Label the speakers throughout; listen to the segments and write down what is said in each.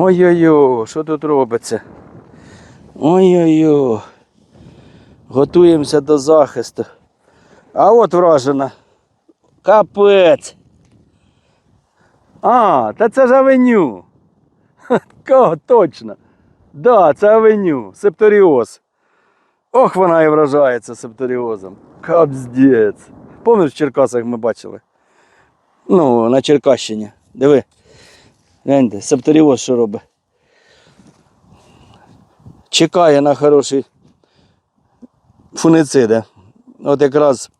Speaker 1: Ой-ой-ой, що тут робиться? Ой-ой-ой. Готуємося до захисту. А от вражена. Капець. А, та це ж авеню. Кого точно. Да, це авеню, септоріоз. Ох, вона і вражається септоріозом. Капздець. Пам'ятаєш, в Черкасах ми бачили? Ну, на Черкащині. Диви. Гляньте, септоріоз що робить. Чекає на хороші фунициди. От якраз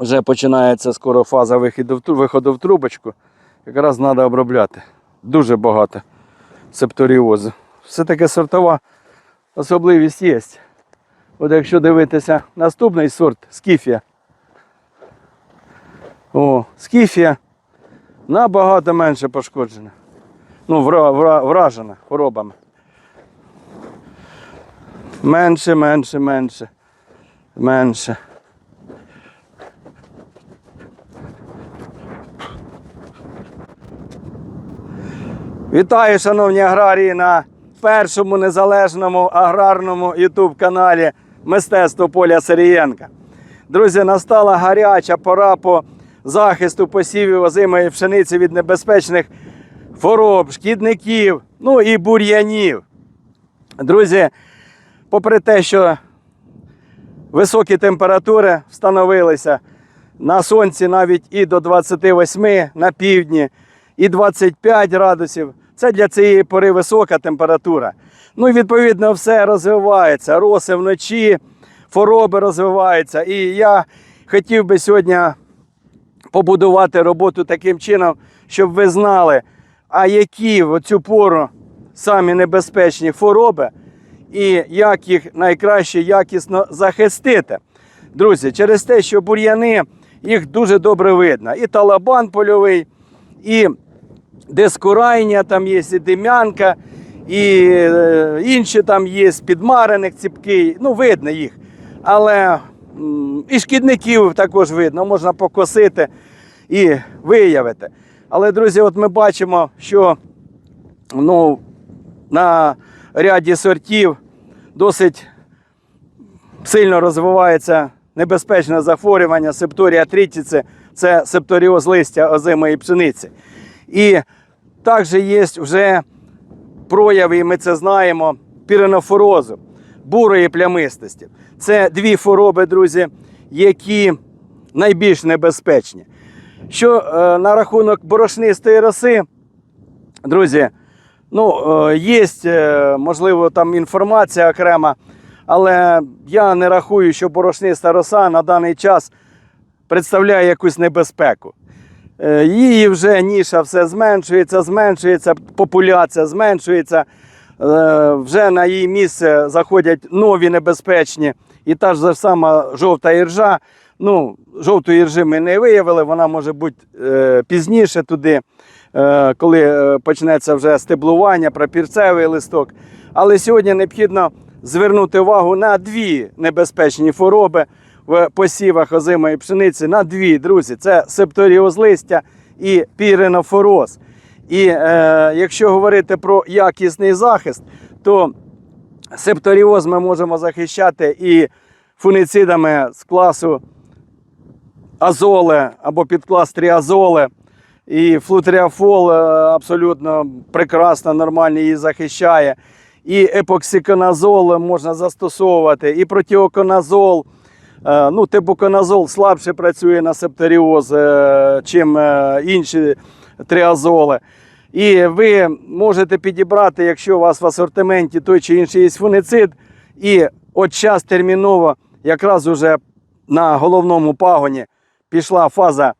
Speaker 1: вже починається скоро фаза виходу виходу в трубочку. Якраз треба обробляти. Дуже багато септоріозу. Все-таки сортова особливість є. От якщо дивитися наступний сорт скіфія. О, скіфія набагато менше пошкоджена. Ну, вра, вра, вражена хворобами. Менше, менше, менше. Менше. Вітаю, шановні аграрії, на першому незалежному аграрному YouTube каналі Мистецтво Поля Сирієнка. Друзі, настала гаряча пора по захисту посівів озимої пшениці від небезпечних хвороб, шкідників, ну і бур'янів. Друзі, попри те, що високі температури встановилися на сонці навіть і до 28 на півдні, і 25 градусів. Це для цієї пори висока температура. Ну і відповідно все розвивається. Роси вночі, хвороби розвиваються. І я хотів би сьогодні побудувати роботу таким чином, щоб ви знали, а які в цю пору самі небезпечні хвороби і як їх найкраще якісно захистити. Друзі, через те, що бур'яни їх дуже добре видно. І талабан польовий, і дискурайня там є, і дим'янка, і е, інші там є, підмареник ціпкий, ну видно їх. Але і шкідників також видно, можна покосити і виявити. Але, друзі, от ми бачимо, що ну, на ряді сортів досить сильно розвивається небезпечне захворювання септорія трітіці, це септоріоз листя озимої пшениці. І також є вже прояви, і ми це знаємо, піренофорозу, бурої плямистості. Це дві хвороби, друзі, які найбільш небезпечні. Що е, на рахунок борошнистої роси, друзі, ну, е, є, е, можливо, там інформація окрема, але я не рахую, що борошниста роса на даний час представляє якусь небезпеку. Її вже ніша все зменшується, зменшується, популяція зменшується. Вже на її місце заходять нові небезпечні. І та ж сама жовта іржа. Ну, жовту іржи ми не виявили, вона може бути е, пізніше туди, е, коли е, почнеться вже стеблування, прапірцевий листок. Але сьогодні необхідно звернути увагу на дві небезпечні хвороби в посівах озимої пшениці. На дві, друзі, це септоріоз листя і піренофороз. І е, якщо говорити про якісний захист, то септоріоз ми можемо захищати і фуніцидами з класу азоле або підклас тріазоле. І флутріафол е, абсолютно прекрасно, нормально її захищає. І епоксиконазол можна застосовувати, і протиоконазол. Е, Ну, тибуконазол слабше працює на септоріоз, е, чим інші тріазоли. І ви можете підібрати, якщо у вас в асортименті той чи інший є фуницид, і от час терміново, якраз уже на головному пагоні пішла фаза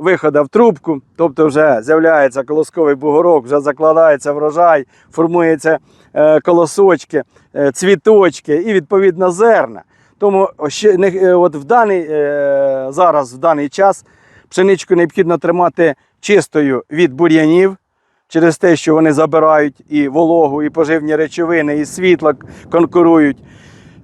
Speaker 1: виходу в трубку, тобто вже з'являється колосковий бугорок, вже закладається врожай, формуються е, колосочки, е, цвіточки і відповідно зерна. Тому ще е, от в даний, зараз, в даний час, пшеничку необхідно тримати чистою від бур'янів, через те, що вони забирають і вологу, і поживні речовини, і світло конкурують.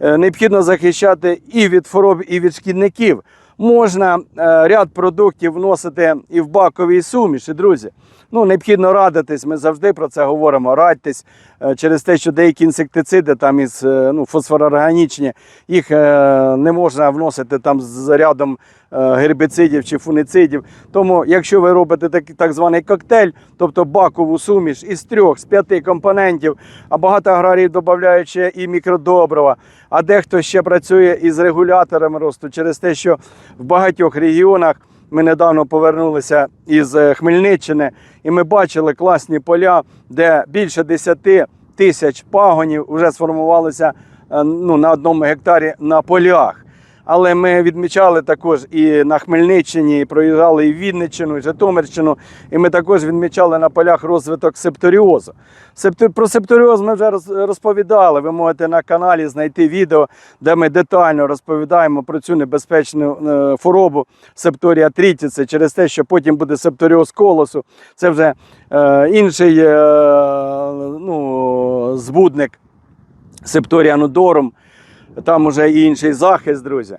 Speaker 1: Необхідно захищати і від хвороб, і від шкідників. Можна е, ряд продуктів вносити і в баковій суміші, друзі. Ну, необхідно радитись, ми завжди про це говоримо. Радьтесь е, через те, що деякі інсектициди там із е, ну, фосфорорганічні, їх е, не можна вносити там з рядом гербіцидів чи фуницидів. Тому, якщо ви робите так, так званий коктейль, тобто бакову суміш із трьох, з п'яти компонентів, а багато аграріїв додають ще і мікродобрива, а дехто ще працює із регуляторами росту через те, що в багатьох регіонах. Ми недавно повернулися із е, Хмельниччини, і ми бачили класні поля, де більше 10 тисяч пагонів вже сформувалися е, ну, на одному гектарі на полях. Але ми відмічали також і на Хмельниччині, і проїжджали і Вінниччину, і Житомирщину, і ми також відмічали на полях розвиток септоріозу. Про септоріоз ми вже розповідали. Ви можете на каналі знайти відео, де ми детально розповідаємо про цю небезпечну е, хворобу септорія трітіси, через те, що потім буде септоріоз колосу. Це вже е, інший е, ну, збудник септорія нудорум там уже інший захист, друзі.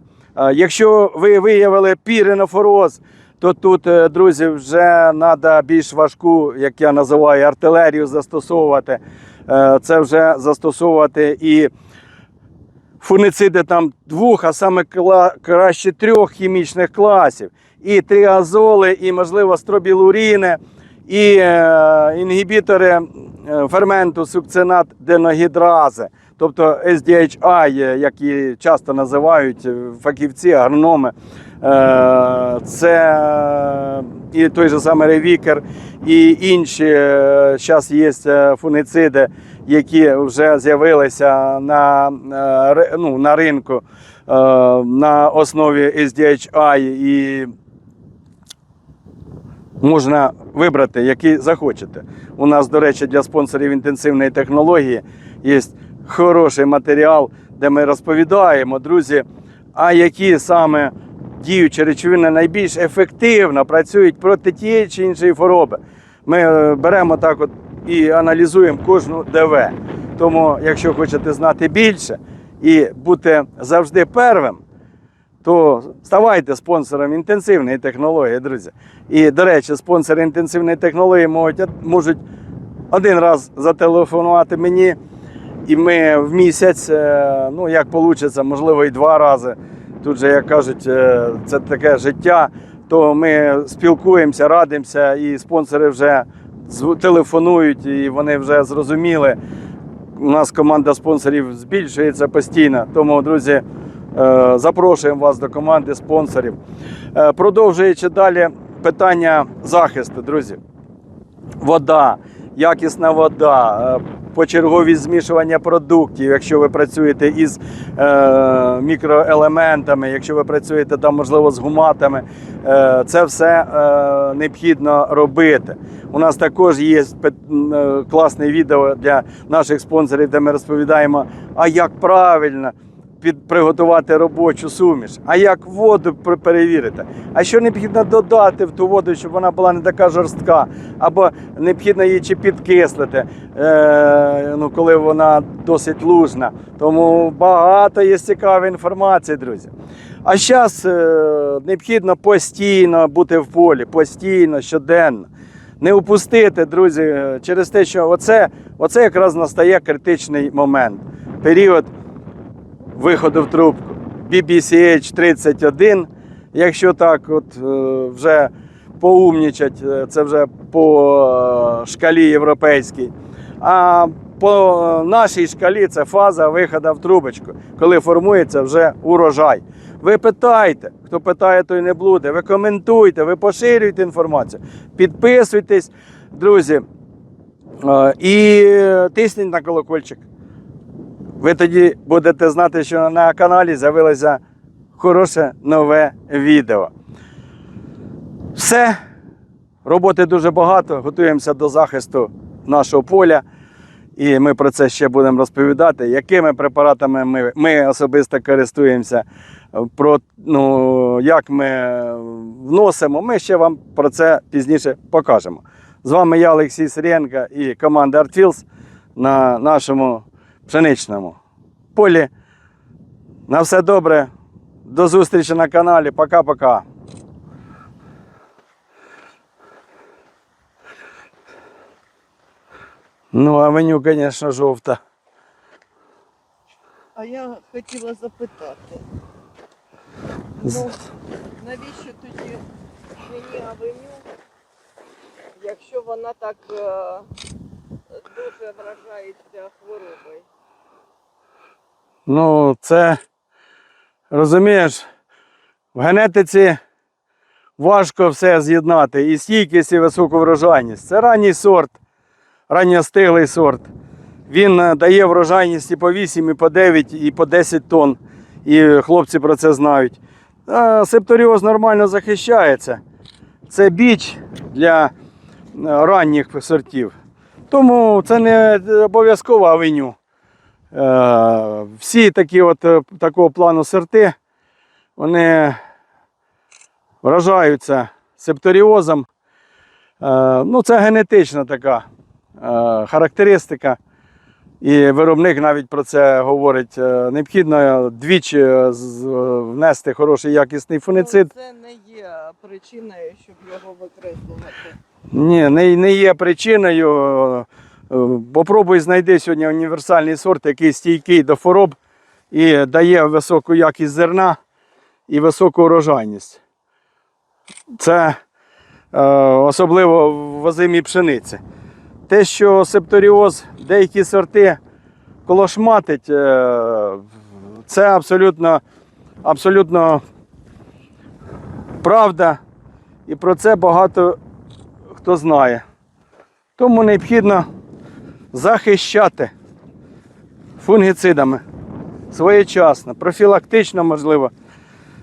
Speaker 1: Якщо ви виявили піренофороз, то тут, е, друзі, вже треба більш важку, як я називаю, артилерію застосовувати. Е, Це вже застосовувати і фунициди там двох, а саме краще трьох хімічних класів. І тріазоли, і, можливо, стробілуріни, і е, інгібітори ферменту сукцинат деногідрази, тобто SDHI, е, як її часто називають е, фахівці, агрономи. Е, Це і той же самий ревікер, і інші зараз є фунициди, які вже з'явилися на, ну, на ринку на основі SDHI і можна вибрати, який захочете. У нас, до речі, для спонсорів інтенсивної технології є хороший матеріал, де ми розповідаємо, друзі, а які саме діючі речовини найбільш ефективно працюють проти тієї чи іншої хвороби. Ми е, беремо так от і аналізуємо кожну ДВ. Тому, якщо хочете знати більше і бути завжди первим, то ставайте спонсором інтенсивної технології, друзі. І, до речі, спонсори інтенсивної технології можуть, можуть один раз зателефонувати мені, і ми в місяць, е, ну як вийде, можливо, і два рази. Тут же, як кажуть, е, це таке життя, то ми спілкуємося, радимося, і спонсори вже телефонують, і вони вже зрозуміли. У нас команда спонсорів збільшується постійно. Тому, друзі, е, запрошуємо вас до команди спонсорів. Продовжуючи далі питання захисту, друзі. Вода, якісна вода, почергові змішування продуктів, якщо ви працюєте із е, мікроелементами, якщо ви працюєте там, можливо, з гуматами, е, це все е, необхідно робити. У нас також є е, класне відео для наших спонсорів, де ми розповідаємо, а як правильно під, приготувати робочу суміш, а як воду перевірити, а що необхідно додати в ту воду, щоб вона була не така жорстка, або необхідно її чи підкислити, е, ну, коли вона досить лужна. Тому багато є цікавої інформації, друзі. А зараз е, необхідно постійно бути в полі, постійно, щоденно. Не упустити, друзі, е, через те, що оце, оце якраз настає критичний момент. Період виходу в трубку. BBCH 31. Якщо так от е, вже поумнічать, е, це вже по е, шкалі європейській. А по нашій шкалі це фаза виходу в трубочку, коли формується вже урожай. Ви питайте, хто питає, той не блуде. Ви коментуйте, ви поширюйте інформацію, підписуйтесь, друзі, і тисніть на колокольчик. Ви тоді будете знати, що на каналі з'явилося хороше нове відео. Все. Роботи дуже багато. Готуємося до захисту нашого поля. І ми про це ще будемо розповідати, якими препаратами ми, ми особисто користуємося, про, ну, як ми вносимо. Ми ще вам про це пізніше покажемо. З вами я, Олексій Сиренко і команда ArtFields на нашому пшеничному полі. На все добре. До зустрічі на каналі. Пока-пока. Ну, а меню, звісно, жовта.
Speaker 2: А я хотіла запитати.
Speaker 1: З-
Speaker 2: Ну, навіщо тоді мені авеню, якщо вона так е, дуже вражається хворобою?
Speaker 1: Ну, це розумієш, в генетиці важко все з'єднати. І стійкість, і високу врожайність. Це ранній сорт, ранньостиглий сорт. Він е, дає врожайність і по 8, і по 9, і по 10 тонн. І хлопці про це знають. А септоріоз нормально захищається. Це біч для е, ранніх сортів. Тому це не обов'язкова авеню. Е, Всі такі от е, такого плану сорти, вони вражаються септоріозом. Е, Ну, це генетична така характеристика. І виробник навіть про це говорить. Необхідно двічі внести хороший якісний фуницид.
Speaker 2: Ну, це не є причиною, щоб його викреслювати.
Speaker 1: Ні, не, не є причиною. Е, Попробуй знайди сьогодні універсальний сорт, який стійкий до хвороб і дає високу якість зерна і високу урожайність. Це е, особливо в озимій пшениці. Те, що септоріоз, деякі сорти колошматить, е, це абсолютно, абсолютно правда. І про це багато хто знає. Тому необхідно захищати фунгіцидами своєчасно, профілактично можливо.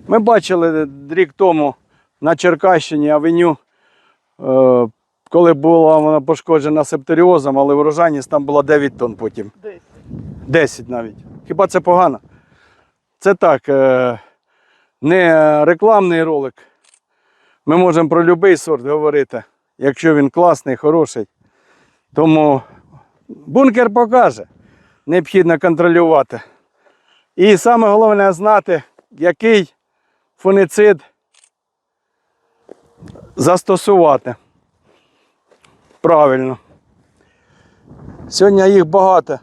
Speaker 1: Ми бачили рік тому на Черкащині авеню, е, коли була вона пошкоджена септоріозом, але врожайність там була 9 тонн потім.
Speaker 2: Десь.
Speaker 1: 10 навіть. Хіба це погано? Це так, е, не рекламний ролик. Ми можемо про будь-який сорт говорити, якщо він класний, хороший. Тому бункер покаже. Необхідно контролювати. І саме головне знати, який фуницид застосувати. Правильно. Сьогодні їх багато.